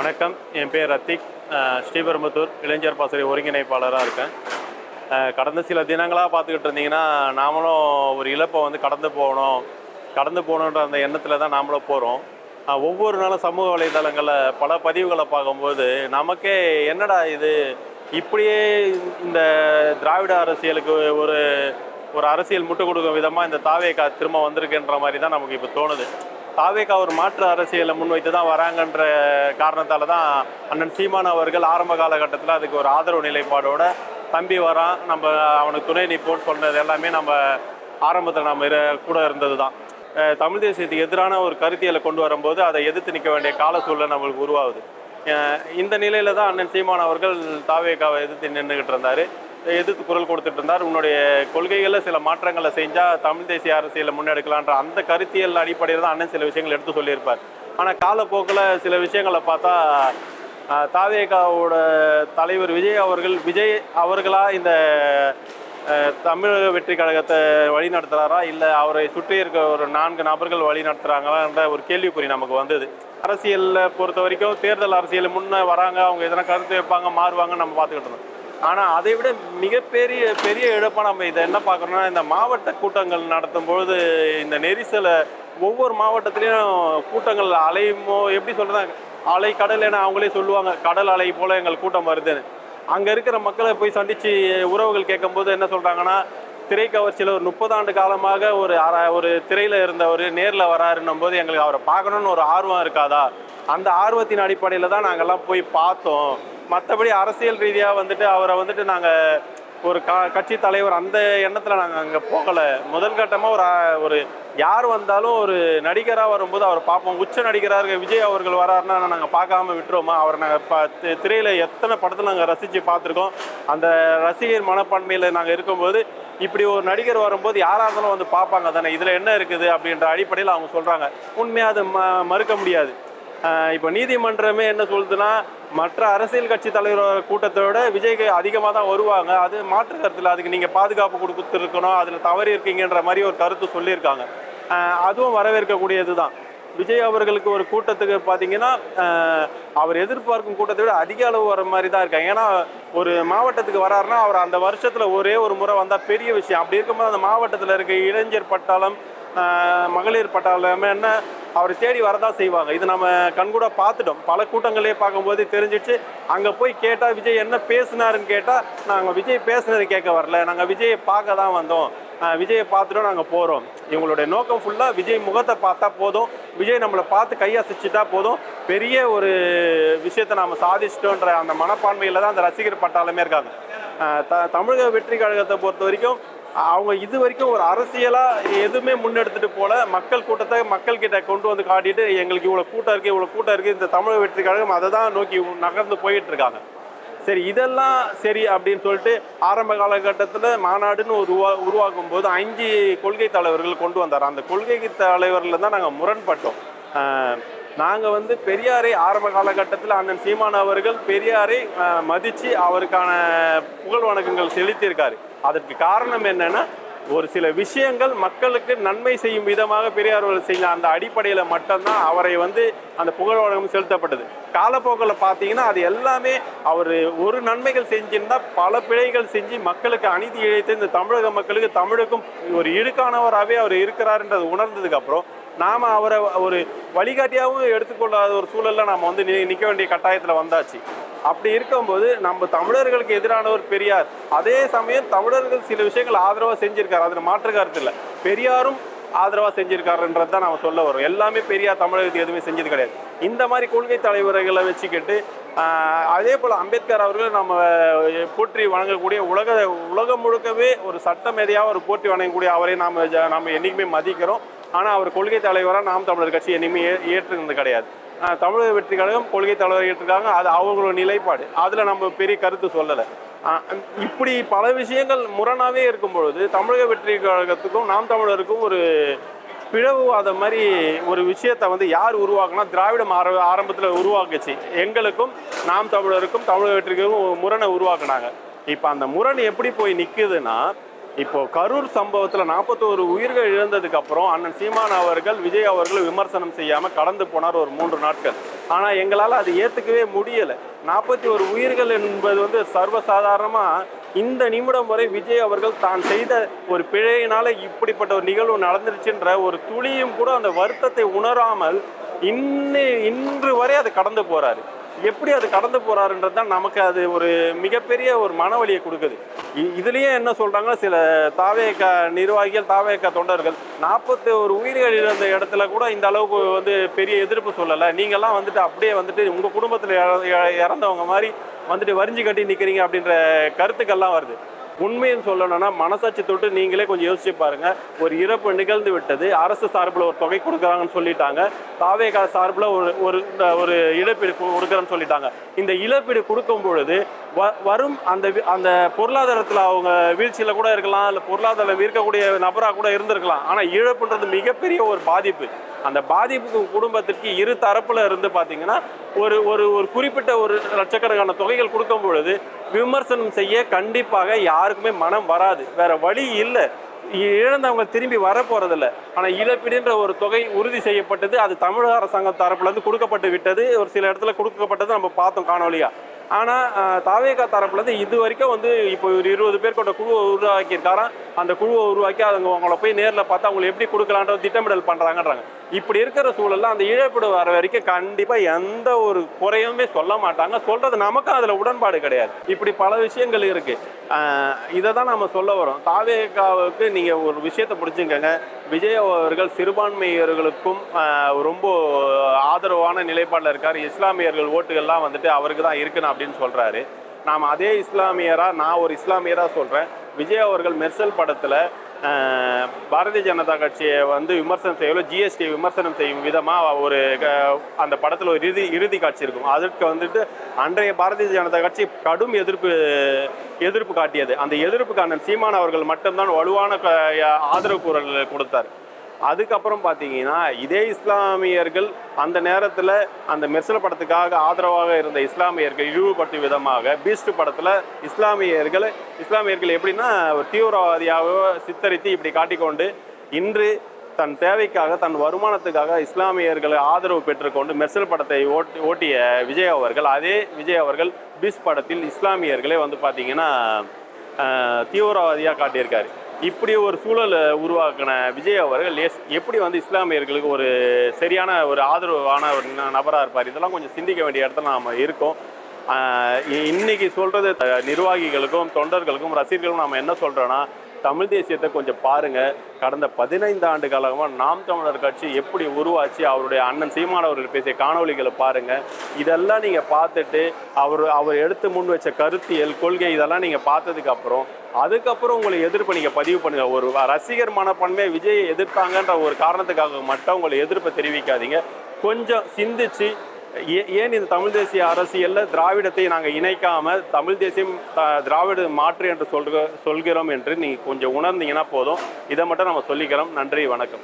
வணக்கம். என் பேர் ரத்திக். ஸ்ரீபெரும்புத்தூர் இளைஞர் பாசறை ஒருங்கிணைப்பாளராக இருக்கேன். கடந்த சில தினங்களாக பார்த்துக்கிட்டு இருந்தீங்கன்னா நாமளும் ஒரு இழப்பை வந்து கடந்து போகணும். கடந்து போகணுன்ற அந்த எண்ணத்தில் தான் நாமளும் போகிறோம் ஒவ்வொரு நாளும் சமூக வலைதளங்களில் பல பதிவுகளை பார்க்கும்போது நமக்கே என்னடா இது? இப்படியே இந்த திராவிட அரசியலுக்கு ஒரு ஒரு அரசியல் முட்டு கொடுக்கும் விதமாக இந்த தாவேக்கா திரும்ப வந்திருக்குன்ற மாதிரி தான் நமக்கு இப்போ தோணுது. தாவேக்கா ஒரு மாற்று அரசியலை முன்வைத்து தான் வராங்கன்ற காரணத்தால் தான் அண்ணன் சீமான் அவர்கள் ஆரம்ப காலகட்டத்தில் அதுக்கு ஒரு ஆதரவு நிலைப்பாடோட தம்பி வரான். நம்ம அவனுக்கு துணை நிற்போம்னு சொன்னது எல்லாமே நம்ம ஆரம்பத்தில் நம்ம இரு கூட இருந்தது தான் தமிழ் தேசியத்துக்கு எதிரான ஒரு கருத்தியலை கொண்டு வரும்போது அதை எதிர்த்து நிற்க வேண்டிய கால சூழல் நம்மளுக்கு உருவாகுது. இந்த நிலையில தான் அண்ணன் சீமான் அவர்கள் தாவேகாவை எதிர்த்து நின்றுக்கிட்டு இருந்தார். எதிர்த்து குரல் கொடுத்துட்டு இருந்தார் உன்னுடைய கொள்கைகளில் சில மாற்றங்களை செஞ்சால் தமிழ் தேசிய அரசியலை முன்னெடுக்கலான்ற அந்த கருத்தியல் அடிப்படையில் தான் அண்ணன் சில விஷயங்கள் எடுத்து சொல்லியிருப்பார். ஆனால் காலப்போக்கில் சில விஷயங்களை பார்த்தா அஹ், தாவேகாவோட தலைவர் விஜய் அவர்கள் விஜய் அவர்களாக இந்த தமிழக வெற்றி கழகத்தை வழி நடத்துகிறாரா இல்லை அவரை சுற்றி இருக்க ஒரு நான்கு நபர்கள் வழி நடத்துகிறாங்களான்ற ஒரு கேள்விக்குறி நமக்கு வந்தது. அரசியலில் பொறுத்த வரைக்கும் தேர்தல் அரசியல் முன்னே வராங்க அவங்க எதனா கருத்து வைப்பாங்க மாறுவாங்க நம்ம பார்த்துக்கிட்டு இருந்தோம். ஆனால் அதை விட மிகப்பெரிய பெரிய இழப்பாக நம்ம இதை என்ன பார்க்குறோம்னா இந்த மாவட்ட கூட்டங்கள் நடத்தும் பொழுது இந்த நெரிசலை ஒவ்வொரு மாவட்டத்திலையும் கூட்டங்கள் அலையுமோ எப்படி சொல்கிறாங்க அலை கடல் என அவங்களே சொல்லுவாங்க. கடல் அலை போல் எங்கள் கூட்டம் வருதுன்னு. அங்கே இருக்கிற மக்களை போய் சந்தித்து உறவுகள் கேட்கும்போது என்ன சொல்கிறாங்கன்னா திரைக்கவர்ச்சியில் ஒரு முப்பது ஆண்டு காலமாக ஒரு அற ஒரு திரையில் இருந்தவர் நேரில் வராருன்னும் போது எங்களுக்கு அவரை பார்க்கணுன்னு ஒரு ஆர்வம் இருக்காதா? அந்த ஆர்வத்தின் அடிப்படையில் தான் நாங்கள்லாம் போய் பார்த்தோம். மற்றபடி அரசியல் ரீதியாக வந்துட்டு அவரை வந்துட்டு நாங்கள் ஒரு க கட்சி தலைவர் அந்த எண்ணத்தில் நாங்கள் அங்கே போகலை. முதல் கட்டமாக ஒரு ஒரு யார் வந்தாலும் ஒரு நடிகராக வரும்போது அவர் பார்ப்போம். உச்ச நடிகராக விஜய் அவர்கள் வராருன்னா நாங்கள் பார்க்காம விட்டுருவோமா? அவரை நாங்கள் ப திரையில் எத்தனை படத்தில் நாங்கள் ரசித்து பார்த்துருக்கோம். அந்த ரசிகர் மனப்பான்மையில் நாங்கள் இருக்கும்போது இப்படி ஒரு நடிகர் வரும்போது யாராக இருந்தாலும் வந்து பார்ப்பாங்க தானே. இதில் என்ன இருக்குது அப்படின்ற அடிப்படையில் அவங்க சொல்கிறாங்க உண்மையாக அது ம மறுக்க முடியாது. இப்போ நீதிமன்றமே என்ன சொல்லுதுன்னா மற்ற அரசியல் கட்சி தலைவர் கூட்டத்தை விட விஜய்க்கு அதிகமாக தான் வருவாங்க. அது மாற்று கருத்தில் அதுக்கு நீங்கள் பாதுகாப்பு கொடுத்துருக்கணும். அதில் தவறி இருக்கீங்கன்ற மாதிரி ஒரு கருத்து சொல்லியிருக்காங்க. அதுவும் வரவேற்கக்கூடியது தான். விஜய் அவர்களுக்கு ஒரு கூட்டத்துக்கு பார்த்தீங்கன்னா அவர் எதிர்பார்க்கும் கூட்டத்தை விட அதிக அளவு வர மாதிரி தான் இருக்காங்க. ஏன்னா ஒரு மாவட்டத்துக்கு வராருன்னா அவர் அந்த வருஷத்தில் ஒரே ஒரு முறை வந்தால் பெரிய விஷயம். அப்படி இருக்கும்போது அந்த மாவட்டத்தில் இருக்க இளைஞர் பட்டாளம் மகளிர் பட்டாளம் என்ன அவரை தேடி வரதான் செய்வாங்க. இது நம்ம கண்கூட பார்த்துட்டோம். பல கூட்டங்களே பார்க்கும்போது தெரிஞ்சிச்சு. அங்கே போய் கேட்டால் விஜய் என்ன பேசினாருன்னு கேட்டால் நாங்கள் விஜய் பேசுனது கேட்க வரல. நாங்கள் விஜயை பார்க்க தான் வந்தோம். விஜயை பார்த்துட்டோம் நாங்கள் போகிறோம் இவங்களுடைய நோக்கம் ஃபுல்லாக விஜய் முகத்தை பார்த்தா போதும். விஜய் நம்மளை பார்த்து கையசைச்சிட்டா போதும். பெரிய ஒரு விஷயத்தை நாம் சாதிச்சிட்டோன்ற அந்த மனப்பான்மையில் தான் அந்த ரசிகர் பட்டாளமே இருக்காங்க. த தமிழக வெற்றி கழகத்தை பொறுத்த வரைக்கும் அவங்க இது வரைக்கும் ஒரு அரசியலாக எதுவுமே முன்னெடுத்துட்டு போல. மக்கள் கூட்டத்தை மக்கள் கிட்ட கொண்டு வந்து காட்டிட்டு எங்களுக்கு இவ்வளோ கூட்டம் இருக்குது இவ்வளோ கூட்டம் இருக்குது இந்த தமிழக வெற்றி கழகம் அதை தான் நோக்கி நகர்ந்து போயிட்டு இருக்காங்க. சரி இதெல்லாம் சரி அப்படின்னு சொல்லிட்டு ஆரம்ப காலகட்டத்தில் மாநாடுன்னு ஒரு உருவா உருவாக்கும் போது அஞ்சு கொள்கை தலைவர்கள் கொண்டு வந்தார். அந்த கொள்கை தலைவரில் தான் நாங்கள் முரண்பட்டோம். நாங்கள் வந்து பெரியாரை ஆரம்ப காலகட்டத்தில் அண்ணன் சீமான் அவர்கள் பெரியாரை மதித்து அவருக்கான புகழ் வணக்கங்கள் செலுத்தியிருக்காரு. அதற்கு காரணம் என்னென்னா ஒரு சில விஷயங்கள் மக்களுக்கு நன்மை செய்யும் விதமாக பெரியார் அவர்கள் அந்த அடிப்படையில் மட்டும்தான் அவரை வந்து அந்த புகழ் வழக்கம் செலுத்தப்பட்டது. காலப்போக்கில் பார்த்தீங்கன்னா அது எல்லாமே அவர் ஒரு நன்மைகள் செஞ்சிருந்தா பல பிழைகள் செஞ்சு மக்களுக்கு அநீதி இழைத்து இந்த தமிழக மக்களுக்கு தமிழுக்கும் ஒரு இடுக்கானவராகவே அவர் இருக்கிறாருன்றது உணர்ந்ததுக்கு அப்புறம் நாம் அவரை ஒரு வழிகாட்டியாகவும் எடுத்துக்கொள்ளாத ஒரு சூழலில் நாம் வந்து நி- நிற்க வேண்டிய கட்டாயத்தில் வந்தாச்சு. அப்படி இருக்கும்போது நம்ம தமிழர்களுக்கு எதிரானவர் பெரியார். அதே சமயம் தமிழர்கள் சில விஷயங்கள் ஆதரவாக செஞ்சுருக்காரு. அதில் மாற்று கருத்து இல்லை. பெரியாரும் ஆதரவாக செஞ்சுருக்காருன்றது தான் நம்ம சொல்ல வரோம் எல்லாமே பெரியார் தமிழகத்துக்கு எதுவுமே செஞ்சது கிடையாது. இந்த மாதிரி கொள்கை தலைவர்களை வச்சுக்கிட்டு அதே போல் அம்பேத்கர் அவர்கள் நம்ம போற்றி வணங்கக்கூடிய உலக உலகம் முழுக்கவே ஒரு சட்ட மேதையாக ஒரு போற்றி வணங்கக்கூடிய அவரை நாம் நாம் என்றைக்குமே மதிக்கிறோம். ஆனால் அவர் கொள்கை தலைவராக நாம் தமிழர் கட்சி என்னைக்குமே ஏ ஏற்றுனது கிடையாது. தமிழக வெற்றி கழகம் கொள்கை தலைவர் ஏற்றிருக்காங்க. அது அவங்களோட நிலைப்பாடு. அதில் நம்ம பெரிய கருத்து சொல்லலை. இப்படி பல விஷயங்கள் முரணாகவே இருக்கும் பொழுது தமிழக வெற்றி கழகத்துக்கும் நாம் தமிழருக்கும் ஒரு பிளவுவாத மாதிரி ஒரு விஷயத்தை வந்து யார் உருவாக்குனா திராவிடம் ஆர ஆரம்பத்தில் உருவாக்குச்சு. எங்களுக்கும் நாம் தமிழருக்கும் தமிழக வெற்றிக்கும் முரணை உருவாக்குனாங்க. இப்போ அந்த முரண் எப்படி போய் நிற்குதுன்னா இப்போ கரூர் சம்பவத்தில் நாற்பத்தோரு உயிர்கள் இழந்ததுக்கு அப்புறம் அண்ணன் சீமான் அவர்கள் விஜய் அவர்கள் விமர்சனம் செய்யாமல் கடந்து போனார் ஒரு மூன்று நாட்கள். ஆனால் எங்களால் அது ஏற்றுக்கவே முடியலை. நாற்பத்தி ஒரு உயிர்கள் என்பது வந்து சர்வசாதாரணமாக இந்த நிமிடம் வரை விஜய் அவர்கள் தான் செய்த ஒரு பிழையினால இப்படிப்பட்ட ஒரு நிகழ்வு நடந்துருச்சுன்ற ஒரு துளியும் கூட அந்த வருத்தத்தை உணராமல் இன்னி இன்று வரை அது கடந்து போறாரு. எப்படி அது கடந்து போறாருன்றது தான் நமக்கு அது ஒரு மிகப்பெரிய ஒரு மனவலியை கொடுக்குது. இதுலயே என்ன சொல்கிறாங்கன்னா சில தாவேக நிர்வாகிகள் தாவேக தொண்டர்கள் நாற்பத்தி ஒரு உயிர்கள் இழந்த இடத்துல கூட இந்த அளவுக்கு வந்து பெரிய எதிர்ப்பு சொல்லலை. நீங்கள்லாம் வந்துட்டு அப்படியே வந்துட்டு உங்கள் குடும்பத்தில் இறந்தவங்க மாதிரி வந்துட்டு வரிஞ்சு கட்டி நிற்கிறீங்க அப்படின்ற கருத்துக்கள்லாம் வருது. உண்மையும் சொல்லணும்னா மனசாட்சி தொட்டு நீங்களே கொஞ்சம் யோசிச்சு பாருங்க. ஒரு இறப்பு நிகழ்ந்து விட்டது அரசு சார்பில் ஒரு தொகை கொடுக்குறாங்கன்னு சொல்லிட்டாங்க தாவேகா சார்பில் ஒரு ஒரு ஒரு இழப்பீடு கொடுக்குறேன்னு சொல்லிட்டாங்க. இந்த இழப்பீடு கொடுக்கும் பொழுது வ- வரும் அந்த வி- அந்த பொருளாதாரத்தில் அவங்க வீழ்ச்சியில் கூட இருக்கலாம் இல்லை பொருளாதாரம் இருக்கக்கூடிய நபராக கூட இருந்திருக்கலாம். ஆனால் இழப்புன்றது மிகப்பெரிய ஒரு பாதிப்பு. அந்த பாதிப்புக்கு குடும்பத்திற்கு இரு தரப்பில் இருந்து பார்த்தீங்கன்னா ஒரு ஒரு ஒரு குறிப்பிட்ட ஒரு லட்சக்கணக்கான தொகைகள் கொடுக்கும் பொழுது விமர்சனம் செய்ய கண்டிப்பாக யாருக்குமே மனம் வராது. வேற வழி இல்லை. இழந்தவங்க திரும்பி வர போகிறதில்ல ஆனால் இழப்பீடுன்ற ஒரு தொகை உறுதி செய்யப்பட்டது அது தமிழக அரசாங்கம் தரப்புலேருந்து கொடுக்கப்பட்டு விட்டது. ஒரு சில இடத்துல கொடுக்கப்பட்டது நம்ம பார்த்தோம் காணொலியாக ஆனால் தாவேகா தரப்புலேருந்து இது வரைக்கும் வந்து இப்போ ஒரு இருபது பேர் கொண்ட குழுவை உருவாக்கியிருக்காராம். அந்த குழுவை உருவாக்கி அவங்க அவங்கள போய் நேரில் பார்த்து அவங்களை எப்படி கொடுக்கலான்ற திட்டமிடல் பண்ணுறாங்கன்றாங்க இப்படி இருக்கிற சூழலில் அந்த இழப்பீடு வர வரைக்கும் கண்டிப்பாக எந்த ஒரு குறையுமே சொல்ல மாட்டாங்க. சொல்கிறது நமக்கும் அதில் உடன்பாடு கிடையாது. இப்படி பல விஷயங்கள் இருக்குது இதை தான் நம்ம சொல்ல வரோம். தாவேகாவுக்கு நீங்கள் ஒரு விஷயத்தை பிடிச்சிக்கங்க விஜய் அவர்கள் சிறுபான்மையர்களுக்கும் ரொம்ப ஆதரவான நிலைப்பாட்டில் இருக்கார். இஸ்லாமியர்கள் ஓட்டுகள்லாம் வந்துட்டு அவருக்கு தான் இருக்கணும் அப்படின்னு சொல்கிறாரு நாம் அதே இஸ்லாமியராக நான் ஒரு இஸ்லாமியராக சொல்கிறேன் விஜய் அவர்கள் மெர்சல் படத்தில் பாரதிய ஜனதா கட்சியை வந்து விமர்சனம் செய்யல ஜிஎஸ்டி விமர்சனம் செய்யும் விதமாக ஒரு க- அந்த படத்தில் ஒரு இறுதி இறுதி காட்சி இருக்கும். அதற்கு வந்துட்டு அன்றைய பாரதிய ஜனதா கட்சி கடும் எதிர்ப்பு எதிர்ப்பு காட்டியது. அந்த எதிர்ப்புக்கான சீமான் அவர்கள் மட்டும்தான் வலுவான ஆதரவு குரல் கொடுத்தார். அதுக்கப்புறம் பார்த்தீங்கன்னா இதே இஸ்லாமியர்கள் அந்த நேரத்தில் அந்த மெர்சல் படத்துக்காக ஆதரவாக இருந்த இஸ்லாமியர்கள் இழிவுபடுத்தும் விதமாக பீஸ்ட் படத்தில் இஸ்லாமியர்கள் இஸ்லாமியர்கள் எப்படின்னா ஒரு தீவிரவாதியாக சித்தரித்து இப்படி காட்டிக்கொண்டு இன்று தன் தேவைக்காக தன் வருமானத்துக்காக இஸ்லாமியர்களை ஆதரவு பெற்றுக்கொண்டு மெர்சல் படத்தை ஓட்டி ஓட்டிய விஜய் அவர்கள் அதே விஜய் அவர்கள் பீஸ் படத்தில் இஸ்லாமியர்களே வந்து பார்த்தீங்கன்னா தீவிரவாதியாக காட்டியிருக்காரு. இப்படி ஒரு சூழலை உருவாக்கின விஜய் அவர்கள் எஸ் எப்படி வந்து இஸ்லாமியர்களுக்கு ஒரு சரியான ஒரு ஆதரவான ஒரு நபராக இருப்பார்? இதெல்லாம் கொஞ்சம் சிந்திக்க வேண்டிய இடத்துல நாம் இருக்கோம். இ- இன்னைக்கு சொல்றது நிர்வாகிகளுக்கும் தொண்டர்களுக்கும் ரசிகர்களுக்கும் நாம் என்ன சொல்கிறோன்னா தமிழ் தேசியத்தை கொஞ்சம் பாருங்க. கடந்த பதினைந்து ஆண்டு காலமாக நாம் தமிழர் கட்சி எப்படி உருவாச்சு அவருடைய அண்ணன் சீமான் அவர்கள் பேசிய காணொளிகளை பாருங்க. இதெல்லாம் நீங்க பார்த்துட்டு அவர் அவர் எடுத்து முன் வச்ச கருத்தியல் கொள்கை இதெல்லாம் நீங்க பார்த்ததுக்கு அப்புறம் அதுக்கப்புறம் உங்களை எதிர்ப்பு நீங்கள் பதிவு பண்ணுங்க. ஒரு ரசிகர் மனப்பான்மை விஜயை எதிர்த்தாங்கன்ற ஒரு காரணத்துக்காக மட்டும் உங்களை எதிர்ப்பை தெரிவிக்காதீங்க. கொஞ்சம் சிந்திச்சு ஏன் இந்த தமிழ் தேசிய அரசியலில் திராவிடத்தை நாங்கள் இணைக்காம தமிழ் தேசியம் த- திராவிட மாற்று என்று சொல்க சொல்கிறோம் என்று நீங்கள் கொஞ்சம் உணர்ந்தீங்கன்னா போதும். இதை மட்டும் நம்ம சொல்லிக்கிறோம். நன்றி வணக்கம்.